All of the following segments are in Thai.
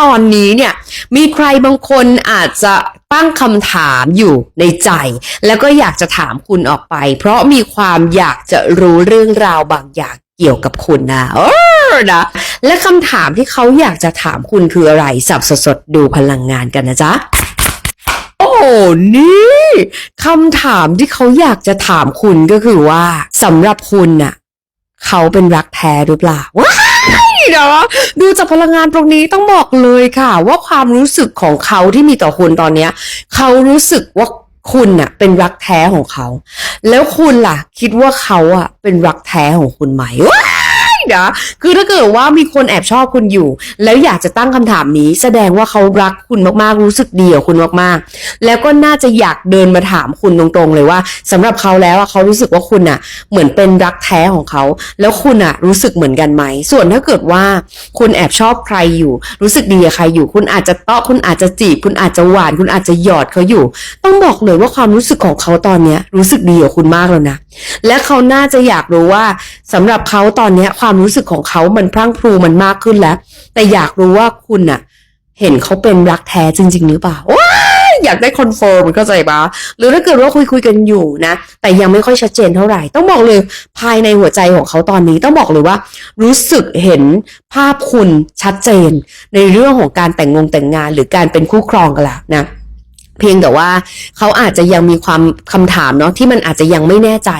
ตอนนี้เนี่ยมีใครบางคนอาจจะตั้งคำถามอยู่ในใจ แล้วก็อยากจะถามคุณออกไป เพราะมีความอยากจะรู้เรื่องราวบางอย่างเกี่ยวกับคุณนะเออนะและคำถามที่เขาอยากจะถามคุณคืออะไรสับสดๆดูพลังงานกันนะจ๊ะโอ้นี่คำถามที่เขาอยากจะถามคุณก็คือว่าสำหรับคุณน่ะเขาเป็นรักแท้หรือเปล่าว้า เนาะดูจากพลังงานตรงนี้ต้องบอกเลยค่ะ ว่าความรู้สึกของเขาที่มีต่อคุณตอนเนี้ยเขารู้สึกว่าคุณน่ะ เป็นรักแท้ของเขา แล้วคุณล่ะ คิดว่าเขาอะ เป็นรักแท้ของคุณไหมว้า นะ คือถ้าเกิดว่ามีคนแอบชอบคุณอยู่ แล้วอยากจะตั้งคำถามนี้ แสดงว่าเขารักคุณมากๆ รู้สึกดีกับคุณมากๆ แล้วก็น่าจะอยากเดินมาถามคุณตรงๆ เลยว่าสำหรับเขาแล้วเขารู้สึกว่าคุณอะ เหมือนเป็นรักแท้ของเขา แล้วคุณอะ รู้สึกเหมือนกันไหม ส่วนถ้าเกิดว่าคุณแอบชอบใครอยู่ รู้สึกดีกับใครอยู่ คุณอาจจะเตาะคุณอาจจะจีบ คุณอาจจะหวาน คุณอาจจะหยอดเขาอยู่ ต้องบอกเลยว่าความรู้สึกของเขาตอนเนี้ยรู้สึกดีกับคุณมากแล้วนะ และเขาน่าจะอยากรู้ว่าสำหรับเขาตอนเนี้ยความรู้สึกของเขามันพรั่งพรูมันมากขึ้นแล้ว แต่อยากรู้ว่าคุณอะเห็นเขาเป็นรักแท้จริง ๆ หรือเปล่าอยากได้คอนเฟิร์มเข้าใจปะหรือถ้าเกิดว่าคุยคุยกันอยู่นะ แต่ยังไม่ค่อยชัดเจนเท่าไหร่ ต้องบอกเลยภายในหัวใจของเขาตอนนี้ต้องบอกเลยว่า รู้สึกเห็นภาพคุณชัดเจน ในเรื่องของการแต่งงงแต่งงานหรือการเป็นคู่ครองกันแล้วนะ เพียงแต่ว่าเขาอาจจะยังมีความคำถามเนาะที่มันอาจจะยังไม่แน่ใจ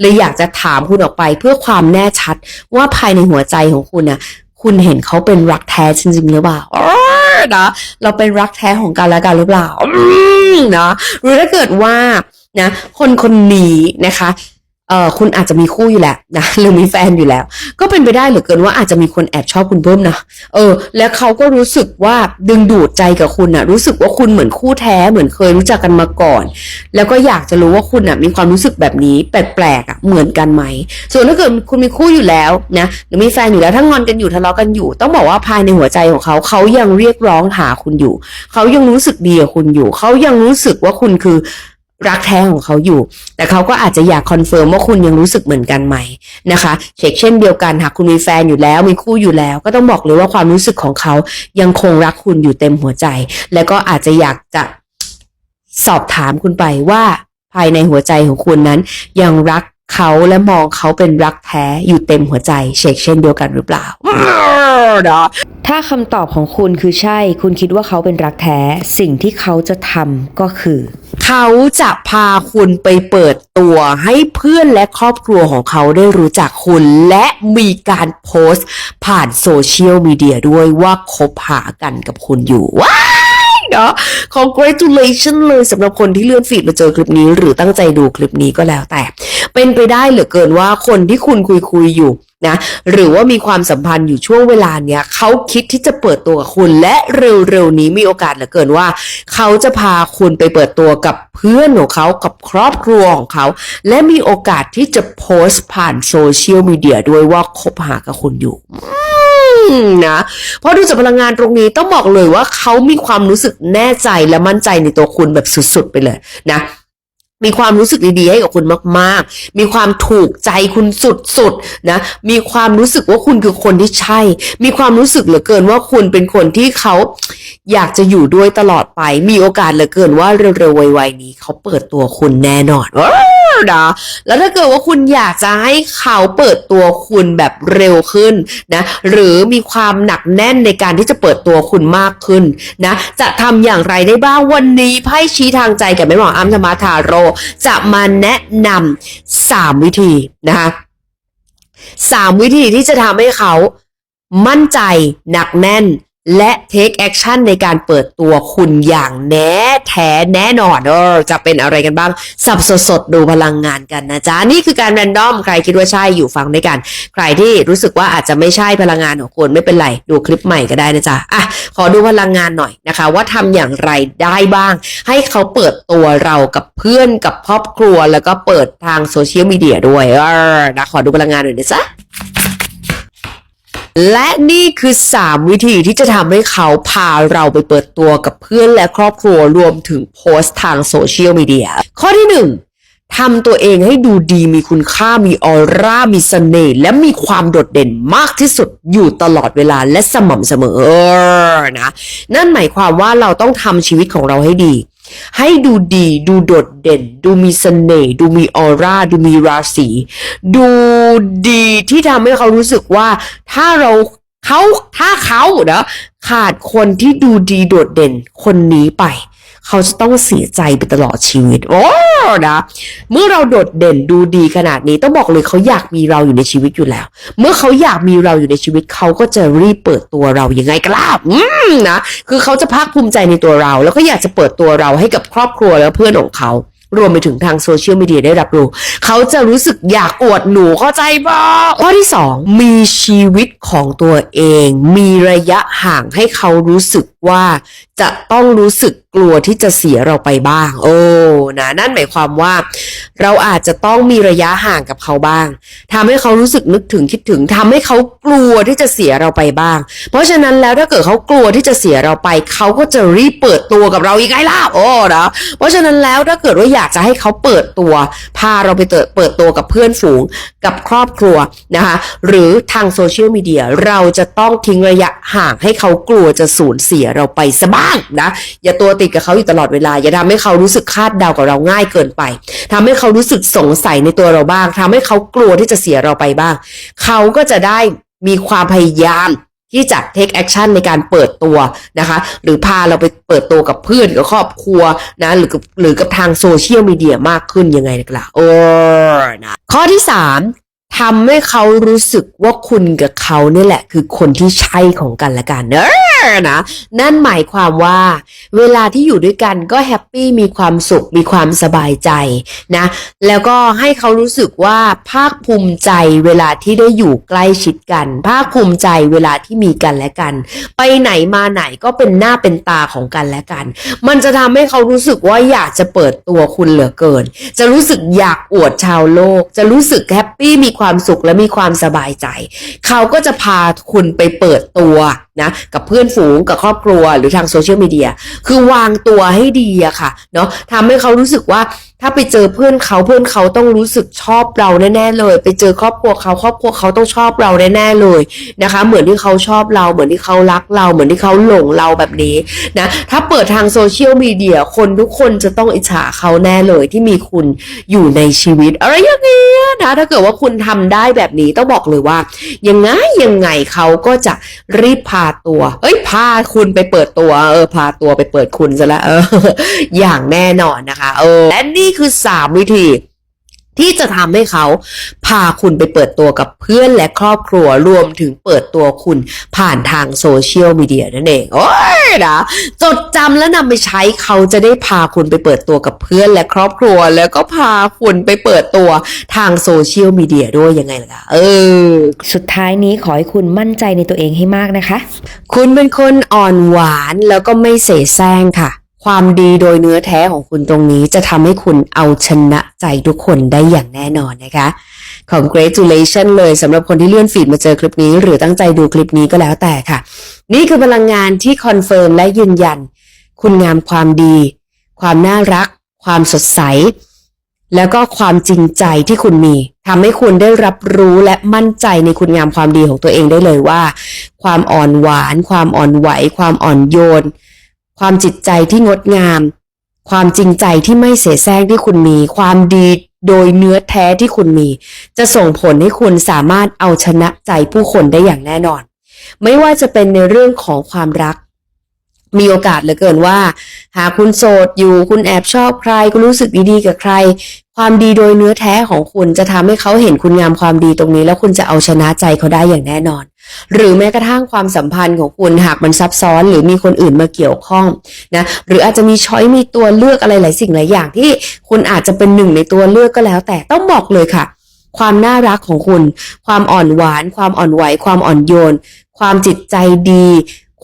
เลยอยากจะถามคุณออกไปเพื่อความแน่ชัดว่าภายในหัวใจของคุณน่ะคุณเห็นเขาเป็นรักแท้จริง ๆ หรือเปล่านะเราเป็นรักแท้ของกันและกันหรือเปล่านะหรือถ้าเกิดว่านะคนคนนี้นะคะ เออคุณอาจจะมีคู่อยู่แล้วนะหรือมีแฟนอยู่แล้ว ก็เป็นไปได้เหลือเกินว่าอาจจะมีคนแอบชอบคุณเพิ่มนะเออ แล้วเขาก็รู้สึกว่าดึงดูดใจกับคุณอะรู้สึกว่าคุณเหมือนคู่แท้เหมือนเคยรู้จักกันมาก่อน แล้วก็อยากจะรู้ว่าคุณอะมีความรู้สึกแบบนี้แปลกๆอะเหมือนกันไหมส่วนถ้าเกิดคุณมีคู่อยู่แล้วนะหรือมีแฟนอยู่แล้วถ้างอนกันอยู่ทะเลาะกันอยู่ ต้องบอกว่าภายในหัวใจของเขาเขายังเรียกร้องหาคุณอยู่ เขายังรู้สึกดีกับคุณอยู่ เขายังรู้สึกว่าคุณคือ รักแท้ของเขาอยู่ แต่เขาก็อาจจะอยากคอนเฟิร์มว่าคุณยังรู้สึกเหมือนกันไหมนะคะเช็คเช่นเดียวกันหากคุณมีแฟนอยู่แล้วมีคู่อยู่แล้ว ก็ต้องบอกเลยว่าความรู้สึกของเขายังคงรักคุณอยู่เต็มหัวใจ แล้วก็อาจจะอยากจะสอบถามคุณไปว่าภายในหัวใจของคุณนั้น ยังรักเขาและมองเขาเป็นรักแท้อยู่เต็มหัวใจ เช็คเช่นเดียวกันหรือเปล่าถ้าคำตอบของคุณคือใช่ คุณคิดว่าเขาเป็นรักแท้ สิ่งที่เขาจะทำก็คือ เขาจะพาคุณไปเปิดตัวให้เพื่อนและครอบครัวของเขาได้รู้จักคุณและมีการโพสต์ผ่านโซเชียลมีเดียด้วยว่าคบหากันกับคุณอยู่ว้าเนาะ congratulation เลยสำหรับคนที่เลื่อนฟีดมาเจอคลิปนี้ หรือตั้งใจดูคลิปนี้ก็แล้วแต่ เป็นไปได้เหลือเกินว่าคนที่คุณคุยคุยอยู่ นะหรือว่ามีความสัมพันธ์อยู่ช่วงเวลาเนี้ยเขาคิดที่จะเปิดตัวกับคุณ และเร็วๆนี้มีโอกาสเหลือเกินว่า เขาจะพาคุณไปเปิดตัวกับเพื่อนของเขากับครอบครัวของเขา และมีโอกาสที่จะโพสต์ผ่านโซเชียลมีเดียด้วยว่าคบหากับคุณอยู่นะเพราะดูจากพลังงานตรงนี้ต้องบอกเลยว่าเขามีความรู้สึกแน่ใจและมั่นใจในตัวคุณแบบสุดๆไปเลยนะ มีความรู้สึกดีๆให้กับคุณมาก ๆ มีความถูกใจคุณสุดๆนะ มีความรู้สึกว่าคุณคือคนที่ใช่ มีความรู้สึกเหลือเกินว่าคุณเป็นคนที่เขาอยากจะอยู่ด้วยตลอดไป มีโอกาสเหลือเกินว่าเร็วๆไวๆนี้เขาเปิดตัวคุณแน่นอน นะแล้วถ้าเกิดว่าคุณอยากจะให้เขาเปิดตัวคุณแบบเร็วขึ้นนะหรือมีความหนักแน่นในการที่จะเปิดตัวคุณมากขึ้นนะจะทำอย่างไรได้บ้างวันนี้ไพ่ชี้ทางใจกับแม่หมออัมธรรมาทาโร จะมาแนะนำสามวิธีนะคะสามวิธีที่จะทำให้เขามั่นใจหนักแน่น และ take action ในการเปิดตัวคุณอย่างแน่แท้แน่นอนเออจะเป็นอะไรกันบ้าง สับสดสดดูพลังงานกันนะจ๊ะ นี่คือการแรนดอม ใครคิดว่าใช่อยู่ฟังด้วยกัน ใครที่รู้สึกว่าอาจจะไม่ใช่พลังงานของคุณไม่เป็นไร ดูคลิปใหม่ก็ได้นะจ๊ะ อะ ขอดูพลังงานหน่อยนะคะ ว่าทำอย่างไรได้บ้าง ให้เขาเปิดตัวเรากับเพื่อนกับครอบครัว แล้วก็เปิดทางโซเชียลมีเดียด้วยเออนะขอดูพลังงานหน่อยนะจ๊ะ และนี่คือ 3 วิธีที่จะทำให้เขาพาเราไปเปิดตัวกับเพื่อนและครอบครัวรวมถึงโพสต์ทางโซเชียลมีเดีย ข้อที่ 1ทำตัวเองให้ดูดีมีคุณค่ามีออร่า มีเสน่ห์และมีความโดดเด่นมากที่สุดอยู่ตลอดเวลาและสม่ำเสมอนะ นั่นหมายความว่าเราต้องทำชีวิตของเราให้ดี ให้ดูดีดูโดดเด่น ดูมีเสน่ห์ดูมีออร่าดูมีราศีดูดีที่ทำให้เขารู้สึกว่าถ้าเรา เขาถ้าเขาเนะขาดคนที่ดูดีโดดเด่นคนนี้ไป เขาจะต้องเสียใจไปตลอดชีวิต โอ้นะเมื่อเราโดดเด่นดูดีขนาดนี้ต้องบอกเลยเขาอยากมีเราอยู่ในชีวิตอยู่แล้ว เมื่อเขาอยากมีเราอยู่ในชีวิตเขาก็จะรีบเปิดตัวเรายังไงกล่ะอืมนะคือเขาจะภาคภูมิใจในตัวเรา แล้วก็อยากจะเปิดตัวเราให้กับครอบครัวและเพื่อนของเขา รวมไปถึงทางโซเชียลมีเดียได้รับรู้ เขาจะรู้สึกอยากอวดหนูเข้าใจบ่ข้อที่สองมีชีวิตของตัวเอง มีระยะห่างให้เขารู้สึก ว่าจะต้องรู้สึกกลัวที่จะเสียเราไปบ้าง โอ้นะนั่นหมายความว่า เราอาจจะต้องมีระยะห่างกับเขาบ้างทำให้เขารู้สึกนึกถึงคิดถึงทำให้เขากลัวที่จะเสียเราไปบ้าง เพราะฉะนั้นแล้วถ้าเกิดเขากลัวที่จะเสียเราไป เขาก็จะรีบเปิดตัวกับเราอีกไงล่ะโอ้นะเพราะฉะนั้นแล้วถ้าเกิดว่าอยากจะให้เขาเปิดตัวพาเราไปเปิดเปิดตัวกับเพื่อนฝูงกับครอบครัวนะคะหรือทางโซเชียลมีเดียเราจะต้องทิ้งระยะห่างให้เขากลัวจะสูญเสียเราไปซะบ้างนะ อย่าตัวติดกับเขาอยู่ตลอดเวลา อย่าทำให้เขารู้สึกคาดเดากับเราง่ายเกินไปทำให้เขารู้สึกสงสัยในตัวเราบ้างทำให้เขากลัวที่จะเสียเราไปบ้าง เขาก็จะได้มีความพยายามที่จะ take action ในการเปิดตัวนะคะ หรือพาเราไปเปิดตัวกับเพื่อนกับครอบครัวนะ หรือกับหรือกับทางโซเชียลมีเดียมากขึ้นยังไงล่ะโอ้นะข้อที่สามทำให้เขารู้สึกว่าคุณกับเขาเนี่ยแหละ คือคนที่ใช่ของกันและกันเนอะ นะ นั่นหมายความว่า เวลาที่อยู่ด้วยกันก็แฮปปี้มีความสุขมีความสบายใจนะ แล้วก็ให้เขารู้สึกว่าภาคภูมิใจเวลาที่ได้อยู่ใกล้ชิดกัน ภาคภูมิใจเวลาที่มีกันและกัน ไปไหนมาไหนก็เป็นหน้าเป็นตาของกันและกัน มันจะทำให้เขารู้สึกว่าอยากจะเปิดตัวคุณเหลือเกิน จะรู้สึกอยากอวดชาวโลก จะรู้สึกแฮปปี้มีความสุขและมีความสบายใจ เขาก็จะพาคุณไปเปิดตัวนะกับเพื่อนฝูงกับครอบครัวหรือทางโซเชียลมีเดียคือวางตัวให้ดีอะค่ะเนาะทำให้เขารู้สึกว่า ถ้าไปเจอเพื่อนเขาเพื่อนเขาต้องรู้สึกชอบเราแน่ๆเลย ไปเจอครอบครัวเขาครอบครัวเขาต้องชอบเราแน่ๆเลยนะคะ เหมือนที่เขาชอบเราเหมือนที่เขารักเราเหมือนที่เขาหลงเราแบบนี้นะถ้าเปิดทางโซเชียลมีเดียคนทุกคนจะต้องอิจฉาเขาแน่เลยที่มีคุณอยู่ในชีวิต อะไรอย่างเงี้ยนะถ้าเกิดว่าคุณทำได้แบบนี้ต้องบอกเลยว่า ยังไงยังไงเขาก็จะรีบพาตัว เอ้ยพาคุณไปเปิดตัวเออพาตัวไปเปิดคุณซะล้วเอออย่างแน่นอนนะคะเออและนี่คือสามวิธีที่จะทำให้เขาพาคุณไปเปิดตัวกับเพื่อนและครอบครัวรวมถึงเปิดตัวคุณผ่านทางโซเชียลมีเดียนั่นเอง โอ้ยนะจดจำและนำไปใช้เขาจะได้พาคุณไปเปิดตัวกับเพื่อนและครอบครัว แล้วก็พาคุณไปเปิดตัวทางโซเชียลมีเดียด้วยยังไงล่ะเออ สุดท้ายนี้ขอให้คุณมั่นใจในตัวเองให้มากนะคะ คุณเป็นคนอ่อนหวานแล้วก็ไม่เสแสร้งค่ะ ความดีโดยเนื้อแท้ของคุณตรงนี้จะทำให้คุณเอาชนะใจทุกคนได้อย่างแน่นอนนะคะ congratulation เลยสำหรับคนที่เลื่อนฟีดมาเจอคลิปนี้ หรือตั้งใจดูคลิปนี้ก็แล้วแต่ค่ะ นี่คือพลังงานที่คอนเฟิร์มและยืนยัน คุณงามความดี ความน่ารัก ความสดใส แล้วก็ความจริงใจที่คุณมีทำให้คุณได้รับรู้และมั่นใจในคุณงามความดีของตัวเองได้เลยว่า ความอ่อนหวาน ความอ่อนไหว ความอ่อนโยน ความจิตใจที่งดงาม ความจริงใจที่ไม่เสแสร้งที่คุณมี ความดีโดยเนื้อแท้ที่คุณมี จะส่งผลให้คุณสามารถเอาชนะใจผู้คนได้อย่างแน่นอน ไม่ว่าจะเป็นในเรื่องของความรัก มีโอกาสเหลือเกินว่า หากคุณโสดอยู่คุณแอบชอบใคร คุณรู้สึกดีๆกับใคร ความดีโดยเนื้อแท้ของคุณจะทำให้เขาเห็นคุณงามความดีตรงนี้ แล้วคุณจะเอาชนะใจเขาได้อย่างแน่นอน หรือแม้กระทั่งความสัมพันธ์ของคุณหากมันซับซ้อนหรือมีคนอื่นมาเกี่ยวข้องนะหรืออาจจะมีช้อยมีตัวเลือกอะไรหลายสิ่งหลายอย่างที่คุณอาจจะเป็นหนึ่งในตัวเลือกก็แล้ว แต่ต้องบอกเลยค่ะ ความน่ารักของคุณ ความอ่อนหวาน ความอ่อนไหว ความอ่อนโยน ความจิตใจดี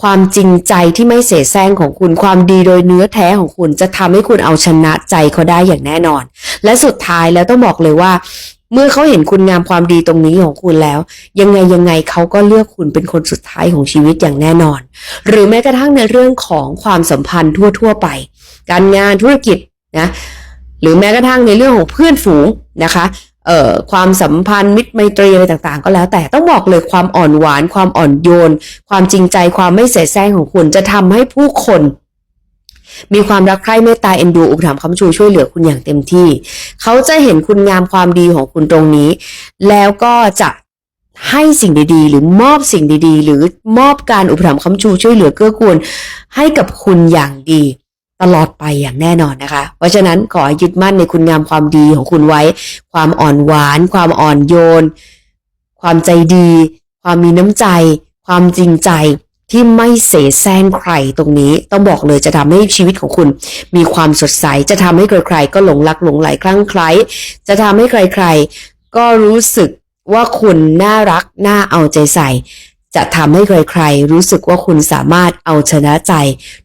ความจริงใจที่ไม่เสแสร้งของคุณ ความดีโดยเนื้อแท้ของคุณจะทำให้คุณเอาชนะใจเขาได้อย่างแน่นอน และสุดท้ายแล้วต้องบอกเลยว่า เมื่อเขาเห็นคุณงามความดีตรงนี้ของคุณแล้ว ยังไงยังไงเขาก็เลือกคุณเป็นคนสุดท้ายของชีวิตอย่างแน่นอน หรือแม้กระทั่งในเรื่องของความสัมพันธ์ทั่ว ๆ ไป การงานธุรกิจนะหรือแม้กระทั่งในเรื่องของเพื่อนฝูงนะคะเอ่อความสัมพันธ์มิตรไมตรีอะไรต่างๆ ก็แล้วแต่ต้องบอกเลยความอ่อนหวาน ความอ่อนโยน ความจริงใจความไม่เสแสร้งของคุณจะทำให้ผู้คน มีความรักใคร่เมตตาเอ็นดูอุปถัมภ์คำชูช่วยเหลือคุณอย่างเต็มที่ เขาจะเห็นคุณงามความดีของคุณตรงนี้ แล้วก็จะให้สิ่งดีๆ หรือมอบสิ่งดีๆ หรือมอบการอุปถัมภ์คำชูช่วยเหลือเกื้อกูลให้กับคุณอย่างดี ตลอดไปอย่างแน่นอนนะคะ เพราะฉะนั้นขอให้ยึดมั่นในคุณงามความดีของคุณไว้ ความอ่อนหวาน ความอ่อนโยน ความใจดี ความมีน้ำใจ ความจริงใจ ที่ไม่เสแสร้งใครตรงนี้ต้องบอกเลยจะทำให้ชีวิตของคุณ มีความสดใส จะทำให้ใครๆก็หลงรักหลงไหลคลั่งไคล้จะทำให้ใครๆ ก็รู้สึกว่าคุณน่ารักน่าเอาใจใส่ จะทำให้ใครๆ รู้สึกว่าคุณสามารถเอาชนะใจ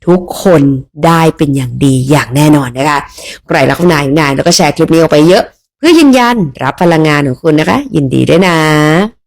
ทุกคนได้เป็นอย่างดีอย่างแน่นอนนะคะใครรักนายนายแล้วก็แชร์คลิปนี้ออกไปเยอะ เพื่อยืนยันรับพลังงานของคุณนะคะ ยินดีด้วยนะ